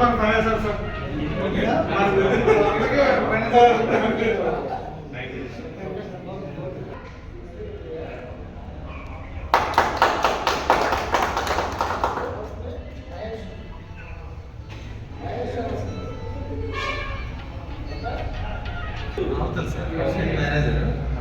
మన financier sir okay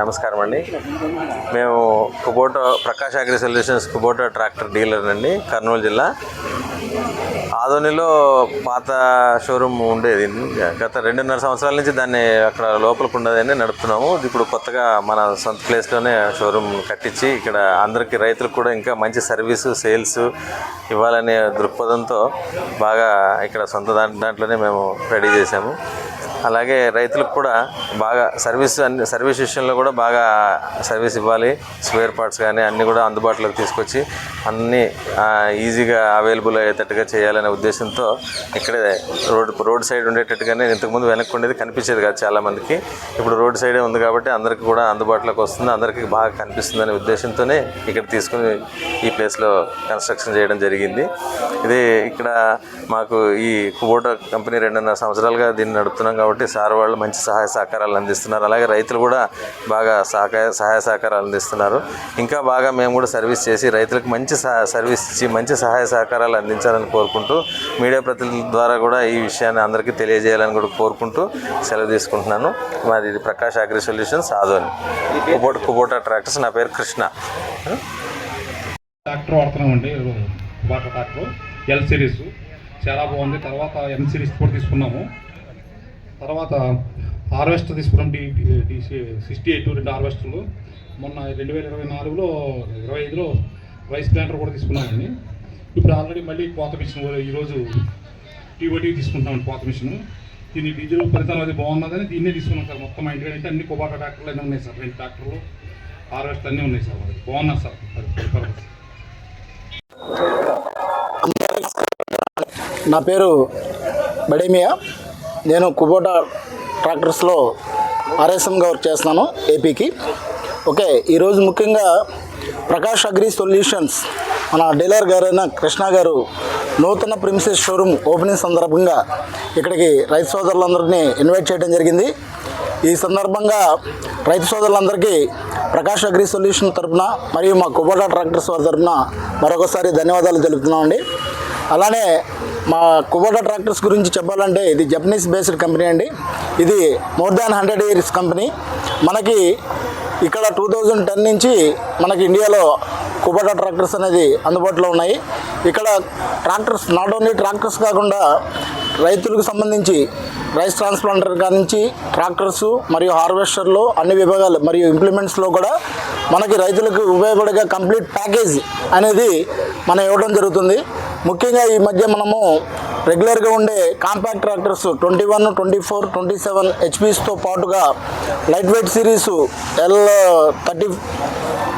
నమస్కారం అండి. మేము Kubota Prakash agri solutions Kubota tractor dealer అండి కర్నూలు జిల్లా. ఆదోనిలో పాత షోరూమ్ ఉండేది. గత రెండున్నర సంవత్సరాల నుంచి దాన్ని అక్కడ లోపలికి ఉండదని నడుపుతున్నాము. ఇప్పుడు కొత్తగా మన సొంత ప్లేస్లోనే షోరూమ్ కట్టించి ఇక్కడ అందరికీ రైతులకు కూడా ఇంకా మంచి సర్వీసు సేల్స్ ఇవ్వాలనే దృక్పథంతో బాగా ఇక్కడ సొంత దాంట్ దాంట్లోనే మేము రెడీ చేసాము అలాగే రైతులకు కూడా బాగా సర్వీస్ అన్ని సర్వీస్ విషయంలో కూడా బాగా సర్వీస్ ఇవ్వాలి. స్పేర్ పార్ట్స్ కానీ అన్నీ కూడా అందుబాటులోకి తీసుకొచ్చి అన్నీ ఈజీగా అవైలబుల్ అయ్యేటట్టుగా చేయాలనే ఉద్దేశంతో ఇక్కడే రోడ్ రోడ్ సైడ్ ఉండేటట్టుగానే ఇంతకుముందు వెనక్కి ఉండేది కనిపించేది కాదు చాలామందికి. ఇప్పుడు రోడ్ సైడే ఉంది కాబట్టి అందరికీ కూడా అందుబాటులోకి వస్తుంది. అందరికీ బాగా కనిపిస్తుంది అనే ఉద్దేశంతోనే ఇక్కడ తీసుకుని ఈ ప్లేస్లో కన్స్ట్రక్షన్ చేయడం జరిగింది. ఇది ఇక్కడ మాకు ఈ కుబోటా కంపెనీ రెండున్నర సంవత్సరాలుగా దీన్ని నడుపుతున్నాం కాబట్టి సార్ వాళ్ళు మంచి సహాయ సహకారాలు అందిస్తున్నారు. అలాగే రైతులు కూడా బాగా సహకార సహాయ సహకారాలు అందిస్తున్నారు. ఇంకా బాగా మేము కూడా సర్వీస్ చేసి రైతులకు మంచి సర్వీస్ ఇచ్చి మంచి సహాయ సహకారాలు అందించాలని కోరుకుంటూ మీడియా ప్రతినిధుల ద్వారా కూడా ఈ విషయాన్ని అందరికీ తెలియజేయాలని కూడా కోరుకుంటూ సెలవు తీసుకుంటున్నాను. మాది ఇది Prakash agri solutions Adoni. Kubota Kubota tractors. నా పేరు కృష్ణ. ట్రాక్టర్ వాడుతున్నామండి కుబోటా ట్రాక్టర్. ఎల్ సిరీస్ చాలా బాగుంది. తర్వాత ఎం సిరీస్ కూడా తీసుకున్నాము. తర్వాత హార్వెస్టర్ తీసుకున్నాం డి డి సిక్స్టీ ఎయిట్ రెండు హార్వెస్టర్లు మొన్న రెండు వేల ఇరవై నాలుగులో ఇరవై ఐదులో రైస్ ప్లాంటర్ కూడా తీసుకున్నామండి. ఇప్పుడు ఆల్రెడీ మళ్ళీ కోత మిషన్ ఈరోజు టీఓటీ తీసుకుంటామండి కోత మిషన్. దీని డీజిల్ ఫలితాలు అది బాగున్నదని దీన్నే తీసుకున్నాం సార్. మొత్తం మా ఇంటికి అయితే అన్ని కొబాటా ట్రాక్టర్లు అన్నీ ఉన్నాయి సార్. రెండు ట్రాక్టర్లు హార్వెస్టర్ అన్నీ ఉన్నాయి సార్ మరి బాగున్నాయి సార్. అది నా పేరు బడేమియా. నేను కుబోటా ట్రాక్టర్స్లో ఆర్ఎస్ఎంగా వర్క్ చేస్తున్నాను ఏపీకి. ఓకే ఈరోజు ముఖ్యంగా ప్రకాష్ అగ్రి సొల్యూషన్స్ మన డీలర్ గారైన కృష్ణ గారు నూతన ప్రిమిసెస్ షోరూమ్ ఓపెనింగ్ సందర్భంగా ఇక్కడికి రైతు సోదరులందరినీ ఇన్వైట్ చేయడం జరిగింది. ఈ సందర్భంగా రైతు సోదరులందరికీ ప్రకాష్ అగ్రి సొల్యూషన్ తరపున మరియు మా కుబోటా ట్రాక్టర్స్ వారి తరపున మరొకసారి ధన్యవాదాలు తెలుపుతున్నామండి. అలానే మా కుబోటా ట్రాక్టర్స్ గురించి చెప్పాలంటే ఇది జపనీస్ బేస్డ్ కంపెనీ అండి. ఇది more than hundred years company మనకి ఇక్కడ టూ థౌజండ్ టెన్ నుంచి మనకి ఇండియాలో కుబోటా ట్రాక్టర్స్ అనేది అందుబాటులో ఉన్నాయి. ఇక్కడ ట్రాక్టర్స్ నాట్ ఓన్లీ ట్రాక్టర్స్ కాకుండా రైతులకు సంబంధించి రైస్ ట్రాన్స్ప్లాంటర్ నుంచి ట్రాక్టర్స్ మరియు హార్వెస్టర్లు అన్ని విభాగాలు మరియు ఇంప్లిమెంట్స్లో కూడా మనకి రైతులకు ఉపయోగపడే కంప్లీట్ ప్యాకేజ్ అనేది మనం ఇవ్వడం జరుగుతుంది. ముఖ్యంగా ఈ మధ్య మనము రెగ్యులర్గా ఉండే compact tractors twenty one twenty four twenty seven హెచ్పీస్తో పాటుగా light weight series L thirty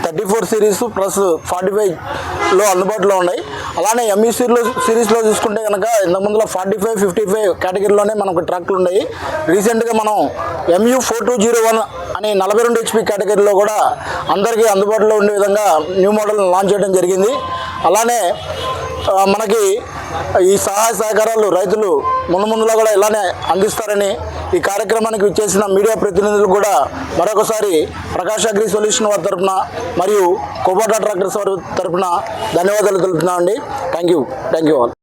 thirty four series plus forty ఫైవ్లో అందుబాటులో ఉన్నాయి. అలానే ఎంఈ సిరీలో సిరీస్లో చూసుకుంటే కనుక ఇంతకుముందులో ఫార్టీ ఫైవ్ ఫిఫ్టీ ఫైవ్ కేటగిరీలోనే మనకు ట్రాక్లు ఉన్నాయి. రీసెంట్గా మనం MU four two zero one అని నలభై రెండు హెచ్పి కేటగిరీలో కూడా అందరికీ అందుబాటులో ఉండే విధంగా న్యూ మోడల్ లాంచ్ చేయడం జరిగింది. అలానే మనకి ఈ సహాయ సహకారాలు రైతులు ముందు ముందులో కూడా ఇలానే అందిస్తారని ఈ కార్యక్రమానికి విచ్చేసిన మీడియా ప్రతినిధులు కూడా మరొకసారి ప్రకాష్ అగ్రి సొల్యూషన్ వారి తరపున మరియు కోబాటా ట్రాక్టర్స్ వారి తరపున ధన్యవాదాలు తెలుపుతున్నామండి. Thank you thank you all